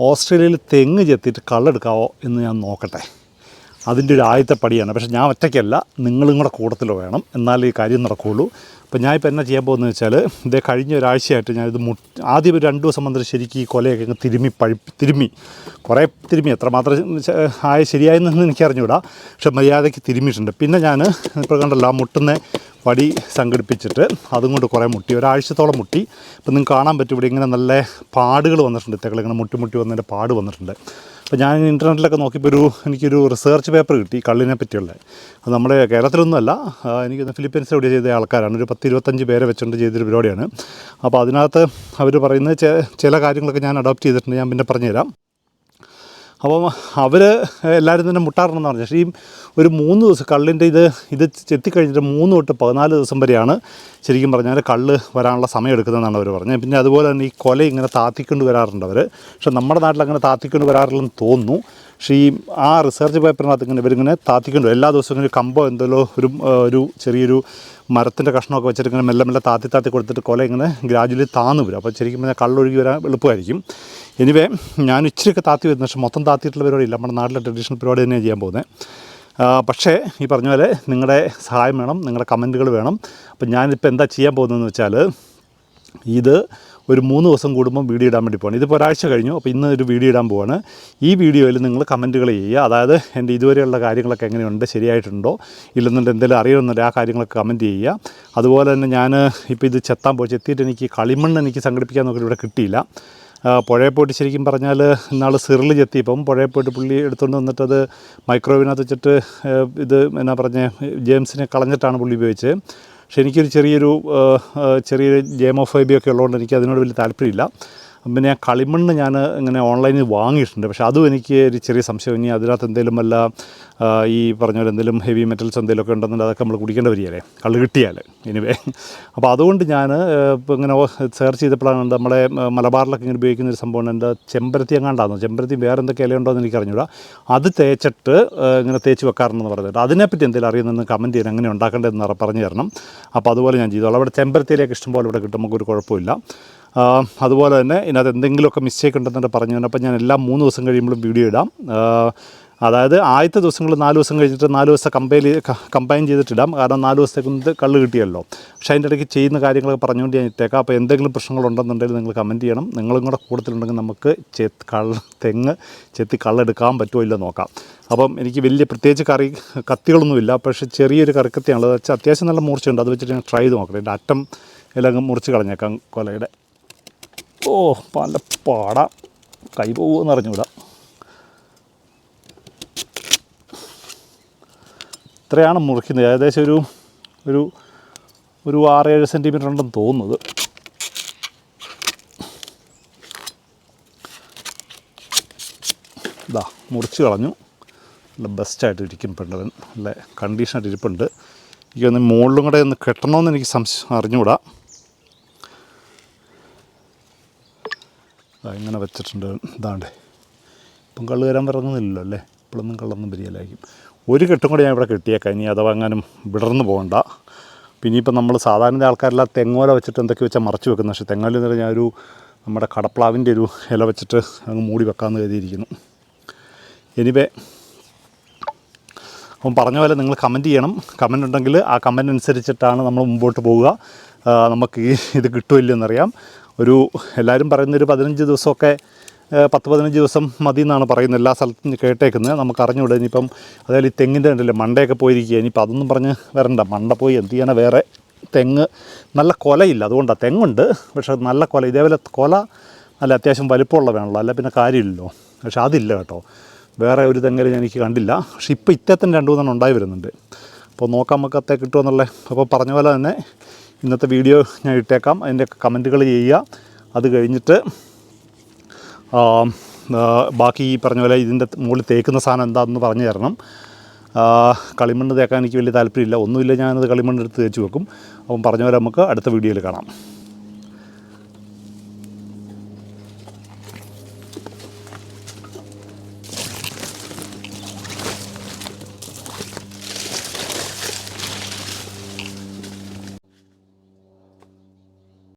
ഓസ്ട്രേലിയയിൽ തെങ്ങ് ചെത്തിയിട്ട് കള്ളെടുക്കാവോ എന്ന് ഞാൻ നോക്കട്ടെ. അതിന്റെ ഒരു ആദ്യത്തെ പടിയാണ്. പക്ഷേ ഞാൻ ഒറ്റയ്ക്കല്ല നിങ്ങളും കൂടെ കൂട്ടത്തിൽ വേണം. എന്നാലേ ഈ കാര്യം നടക്കുകയുള്ളൂ. അപ്പോൾ ഞാൻ ഇപ്പോൾ എന്നാ ചെയ്യാൻ പോകുന്നത് വെച്ചാൽ ഇതേ കഴിഞ്ഞ ഒരാഴ്ചയായിട്ട് ഞാനിത് മു ആദ്യം ഒരു രണ്ട് ദിവസം വന്നിട്ട് ശരിക്കും ഈ കൊലയൊക്കെ അങ്ങ് തിരുമ്മി പഴി തിരുമ്മി. കുറേ തിരുമ്മി. എത്രമാത്രം ആയ ശരിയായെന്നൊന്നും എനിക്ക് അറിഞ്ഞൂടാ പക്ഷെ മര്യാദയ്ക്ക് തിരുമ്മിയിട്ടുണ്ട്. പിന്നെ ഞാൻ ഇപ്പോൾ കണ്ടല്ലോ മുട്ടുന്ന വടി സംഘടിപ്പിച്ചിട്ട് അതും കൊണ്ട് കുറേ മുട്ടി ഒരാഴ്ചത്തോളം മുട്ടി. ഇപ്പം നിങ്ങൾക്ക് കാണാൻ പറ്റും ഇവിടെ ഇങ്ങനെ നല്ല പാടുകൾ വന്നിട്ടുണ്ട് തെക്കൾ ഇങ്ങനെ മുട്ടി മുട്ടി വന്നതിന്റെ പാട് വന്നിട്ടുണ്ട്. അപ്പോൾ ഞാൻ ഇന്റർനെറ്റിലൊക്കെ നോക്കിയപ്പോൾ ഒരു എനിക്കൊരു റിസർച്ച് പേപ്പർ കിട്ടി കള്ളിനെ പറ്റിയുള്ള. അത് നമ്മുടെ കേരളത്തിലൊന്നുമല്ല. എനിക്ക് ഫിലിപ്പീൻസിൽ എവിടെ ചെയ്ത ആൾക്കാരാണ്. ഒരു പത്ത് ഇരുപത്തഞ്ച് പേരെ വെച്ചുകൊണ്ട് ചെയ്തൊരു പരിപാടിയാണ്. അപ്പോൾ അതിനകത്ത് അവർ പറയുന്നത് ചില കാര്യങ്ങളൊക്കെ ഞാൻ അഡോപ്റ്റ് ചെയ്തിട്ടുണ്ട്. ഞാൻ പിന്നെ പറഞ്ഞുതരാം. അപ്പം അവർ എല്ലാവരും തന്നെ മുട്ടാറണമെന്ന് പറഞ്ഞു. പക്ഷേ ഈ ഒരു മൂന്ന് ദിവസം കള്ളിന്റെ ഇത് ഇത് ചെത്തിക്കഴിഞ്ഞിട്ട് മൂന്ന് തൊട്ട് പതിനാല് ദിവസം വരെയാണ് ശരിക്കും പറഞ്ഞാൽ കള്ള് വരാനുള്ള സമയം എടുക്കുന്നതെന്നാണ് അവർ പറഞ്ഞത്. പിന്നെ അതുപോലെ തന്നെ ഈ കൊല ഇങ്ങനെ താത്തിക്കൊണ്ട് വരാറുണ്ട് അവർ പക്ഷെ നമ്മുടെ നാട്ടിൽ അങ്ങനെ താത്തിക്കൊണ്ട് വരാറില്ലെന്ന് തോന്നുന്നു. പക്ഷേ ഈ ആ റിസർച്ച് പേപ്പറിനകത്ത് ഇങ്ങനെ ഇവരിങ്ങനെ താത്തിക്കൊണ്ട് എല്ലാ ദിവസവും ഇങ്ങനെ കമ്പോ എന്തെല്ലോ ഒരു ഒരു ചെറിയൊരു മരത്തിന്റെ കഷ്ണമൊക്കെ വെച്ചിട്ട് ഇങ്ങനെ മെല്ലെ മെല്ലെ താത്തി താത്തി കൊടുത്തിട്ട് കൊല ഇങ്ങനെ ഗ്രാജുവലി താന്നു വരും. അപ്പോൾ ശരിക്കും പറഞ്ഞാൽ കള്ളൊഴുകി വരാൻ എളുപ്പമായിരിക്കും. എനിവേ ഞാൻ ഇച്ചിരിയൊക്കെ താത്തി വരുന്നത് പക്ഷേ മൊത്തം താത്തിയിട്ടുള്ള പരിപാടിയില്ല നമ്മുടെ നാട്ടിലെ ട്രഡീഷണൽ പരിപാടി തന്നെയാണ് ചെയ്യാൻ പോകുന്നത് പക്ഷേ ഈ പറഞ്ഞ പോലെ നിങ്ങളുടെ സഹായം വേണം നിങ്ങളുടെ കമന്റുകൾ വേണം. അപ്പം ഞാനിപ്പോൾ എന്താ ചെയ്യാൻ പോകുന്നതെന്ന് വെച്ചാൽ ഇത് ഒരു മൂന്ന് ദിവസം കൂടുമ്പോൾ വീഡിയോ ഇടാൻ വേണ്ടി പോകണം ഇതിപ്പോൾ ഒരാഴ്ച കഴിഞ്ഞു. അപ്പോൾ ഇന്ന് ഒരു വീഡിയോ ഇടാൻ പോവാണ്. ഈ വീഡിയോയിൽ നിങ്ങൾ കമന്റുകൾ ചെയ്യുക. അതായത് എന്റെ ഇതുവരെയുള്ള കാര്യങ്ങളൊക്കെ എങ്ങനെയുണ്ട് ശരിയായിട്ടുണ്ടോ ഇല്ലെന്നുണ്ട് എന്തെങ്കിലും അറിയണമെന്നില്ല ആ കാര്യങ്ങളൊക്കെ കമന്റ് ചെയ്യുക. അതുപോലെ തന്നെ ഞാൻ ഇപ്പോൾ ഇത് ചെത്താൻ പോയി ചെത്തിയിട്ട് എനിക്ക് കളിമണ്ണ് എനിക്ക് സംഘടിപ്പിക്കാൻ നോക്കിയിട്ട് ഇവിടെ കിട്ടിയില്ല. ആ, പുഴയിൽ പോയിട്ട് ശരിക്കും പറഞ്ഞാൽ ഇന്നാൾ സിറിൽ ചെത്തിയപ്പം പുഴയെ പോയിട്ട് പുള്ളി എടുത്തുകൊണ്ട് വന്നിട്ടത് മൈക്രോവിനകത്ത് വെച്ചിട്ട് ഇത് എന്നാ പറഞ്ഞ ജെയിംസിനെ കളഞ്ഞിട്ടാണ് പുള്ളി ഉപയോഗിച്ചത് പക്ഷേ എനിക്കൊരു ചെറിയൊരു ചെറിയൊരു ജേമോഫോബിയൊക്കെ ഉള്ളതുകൊണ്ട് എനിക്ക് അതിനോട് വലിയ താല്പര്യമില്ല. പിന്നെ കളിമണ്ണ് ഞാൻ ഇങ്ങനെ ഓൺലൈനിൽ വാങ്ങിയിട്ടുണ്ട്. പക്ഷേ അതും എനിക്ക് ഒരു ചെറിയ സംശയം. ഇനി അതിനകത്ത് എന്തെങ്കിലും വല്ല ഈ പറഞ്ഞ പോലെ എന്തെങ്കിലും ഹെവി മെറ്റൽസ് എന്തെങ്കിലുമൊക്കെ ഉണ്ടെന്നുണ്ടെങ്കിൽ അതൊക്കെ നമ്മൾ കുടിക്കേണ്ട വരികയല്ലേ? കള്ള് കിട്ടിയാൽ എനിവേ അപ്പോൾ അതുകൊണ്ട് ഞാൻ ഇങ്ങനെ സെർച്ച് ചെയ്തപ്പോഴാണ് നമ്മളെ മലബാറിലൊക്കെ ഇങ്ങനെ ഉപയോഗിക്കുന്ന ഒരു സംഭവമാണ് എന്റെ ചെമ്പരത്തി എങ്ങാണ്ടാന്ന് ചെമ്പരത്തി വേറെ എന്തൊക്കെ ഇലയുണ്ടോ എന്ന് എനിക്ക് അറിഞ്ഞൂടാ അത് തേച്ചിട്ട് ഇങ്ങനെ തേച്ച് വെക്കാറുണ്ടെന്ന് പറഞ്ഞിട്ട് അതിനെപ്പറ്റി എന്തെങ്കിലും അറിയുന്നതെന്ന് കമന്റ് ചെയ്യാൻ അങ്ങനെ ഉണ്ടാക്കേണ്ടതെന്ന് പറഞ്ഞു തരണം. അപ്പോൾ അതുപോലെ ഞാൻ ചെയ്തോളാം അവിടെ ചെമ്പരത്തിയിലേക്ക് ഇഷ്ടംപോലെ ഇവിടെ കിട്ടും. നമുക്കൊരു കുഴപ്പമില്ല. അതുപോലെ തന്നെ ഇതിനകത്ത് എന്തെങ്കിലുമൊക്കെ മിസ്റ്റേക്ക് ഉണ്ടെന്നുണ്ട് പറഞ്ഞു. അപ്പോൾ ഞാൻ എല്ലാ മൂന്ന് ദിവസം കഴിയുമ്പോഴും വീഡിയോ ഇടാം. അതായത് ആദ്യത്തെ ദിവസങ്ങൾ നാല് ദിവസം കഴിഞ്ഞിട്ട് നാല് ദിവസം കമ്പയിൽ കമ്പൈൻ ചെയ്തിട്ടിടാം. കാരണം നാല് ദിവസത്തേക്ക് കള്ള് കിട്ടിയല്ലോ. പക്ഷേ അതിന്റെ ഇടയ്ക്ക് ചെയ്യുന്ന കാര്യങ്ങളൊക്കെ പറഞ്ഞുകൊണ്ട് ഞാൻ ഇട്ടേക്കാം. അപ്പോൾ എന്തെങ്കിലും പ്രശ്നങ്ങളുണ്ടെന്നുണ്ടെങ്കിൽ നിങ്ങൾ കമന്റ് ചെയ്യണം. നിങ്ങളും കൂടെ കൂടുതലുണ്ടെങ്കിൽ നമുക്ക് ചെത്ത് കള്ള് തെങ്ങ് ചെത്തി കള്ളെടുക്കാൻ പറ്റുമോ ഇല്ല നോക്കാം. അപ്പം എനിക്ക് വലിയ പ്രത്യേകിച്ച് കറി കത്തികളൊന്നുമില്ല. പക്ഷേ ചെറിയൊരു കറിക്കത്തിയാണുള്ളത്. വെച്ചാൽ അത്യാവശ്യം നല്ല മൂർച്ചയുണ്ട്. അത് വെച്ചിട്ട് ഞാൻ ട്രൈ ചെയ്ത് നോക്കട്ടെ. എന്റെ അറ്റം എല്ലാം മുറിച്ച് കളഞ്ഞേക്കാം. കൊലയുടെ ഓ പല പാട. കൈ പോകുമെന്ന് അറിഞ്ഞൂടാ. ഇത്രയാണ് മുറിക്കുന്നത്. ഏകദേശം ഒരു ഒരു ഒരു ആറേഴ് സെന്റിമീറ്റർ ഉണ്ടെന്ന് തോന്നുന്നത്. ഇതാ മുറിച്ച് കളഞ്ഞു. നല്ല ബെസ്റ്റായിട്ട് ഇരിക്കും പെണ്ണവൻ. നല്ല കണ്ടീഷനായിട്ട് ഇരിപ്പുണ്ട്. എനിക്കൊന്ന് മുകളിലും കൂടെ ഒന്ന് കെട്ടണമെന്ന് എനിക്ക് സംശയം അറിഞ്ഞുകൂടാ ഇങ്ങനെ വെച്ചിട്ടുണ്ട്. ഇതാണ്ട്. ഇപ്പം കള്ള് വരാൻ ഇറങ്ങുന്നില്ലല്ലോ അല്ലേ? ഇപ്പോഴൊന്നും കള്ളൊന്നും വരികയില്ലായിരിക്കും ഒരു കെട്ടും കൂടെ ഞാൻ ഇവിടെ കെട്ടിയേക്കാം. ഇനി അഥവാ എങ്ങാനും വിടർന്ന് പോകണ്ട. പിന്നെ ഇപ്പം നമ്മൾ സാധാരണ ആൾക്കാരെല്ലാം തെങ്ങോല വെച്ചിട്ട് എന്തൊക്കെ വെച്ചാൽ മറച്ചു വെക്കുന്നത് പക്ഷേ തെങ്ങോല എന്ന് പറഞ്ഞാൽ ഒരു നമ്മുടെ കടപ്ലാവിന്റെ ഒരു ഇല വെച്ചിട്ട് അങ്ങ് മൂടി വെക്കാമെന്ന് കരുതിയിരിക്കുന്നു. എനിവേ അപ്പം പറഞ്ഞ പോലെ നിങ്ങൾ കമന്റ് ചെയ്യണം. കമന്റ് ഉണ്ടെങ്കിൽ ആ കമന്റ് അനുസരിച്ചിട്ടാണ് നമ്മൾ മുമ്പോട്ട് പോവുക. നമുക്ക് ഈ ഇത് കിട്ടുമല്ലോ എന്നറിയാം. ഒരു എല്ലാവരും പറയുന്നൊരു പതിനഞ്ച് ദിവസമൊക്കെ പത്ത് പതിനഞ്ച് ദിവസം മതി എന്നാണ് പറയുന്നത് എല്ലാ സ്ഥലത്തും കേട്ടേക്കുന്നത്. നമുക്ക് അറിഞ്ഞുകൂടെ ഇനിയിപ്പം അതായത് ഈ തെങ്ങിന്റെ ഉണ്ടല്ലേ മണ്ടയൊക്കെ പോയിരിക്കുക ഇനിയിപ്പോൾ അതൊന്നും പറഞ്ഞ് വരണ്ട. മണ്ട പോയി എന്ത് ചെയ്യണം വേറെ തെങ്ങ് നല്ല കൊലയില്ല. അതുകൊണ്ടാണ് തെങ്ങുണ്ട് പക്ഷെ നല്ല കൊല. ഇതേപോലെ കൊല നല്ല അത്യാവശ്യം വലിപ്പമുള്ള വേണമല്ലോ അല്ല പിന്നെ കാര്യമില്ലല്ലോ. പക്ഷെ അതില്ല കേട്ടോ. വേറെ ഒരു തെങ്ങൽ എനിക്ക് കണ്ടില്ല. പക്ഷെ ഇപ്പോൾ ഇത്തേത്തന്നെ രണ്ട് മൂന്നെണ്ണം ഉണ്ടായി വരുന്നുണ്ട്. അപ്പോൾ നോക്കാം നമുക്ക് അത്തേ കിട്ടുമെന്നുള്ള അപ്പോൾ പറഞ്ഞ പോലെ തന്നെ ഇന്നത്തെ വീഡിയോ ഞാൻ ഇട്ടേക്കാം. അതിന്റെ കമന്റുകൾ ചെയ്യുക. അത് കഴിഞ്ഞിട്ട് ബാക്കി ഈ പറഞ്ഞ പോലെ ഇതിന്റെ മുകളിൽ തേക്കുന്ന സാധനം എന്താണെന്ന് പറഞ്ഞു തരണം. കളിമണ്ണ് തേക്കാൻ എനിക്ക് വലിയ താല്പര്യമില്ല. ഒന്നുമില്ല ഞാനത് കളിമണ്ണ് എടുത്ത് തേച്ച് വെക്കും. അപ്പം പറഞ്ഞ പോലെ നമുക്ക് അടുത്ത വീഡിയോയിൽ കാണാം.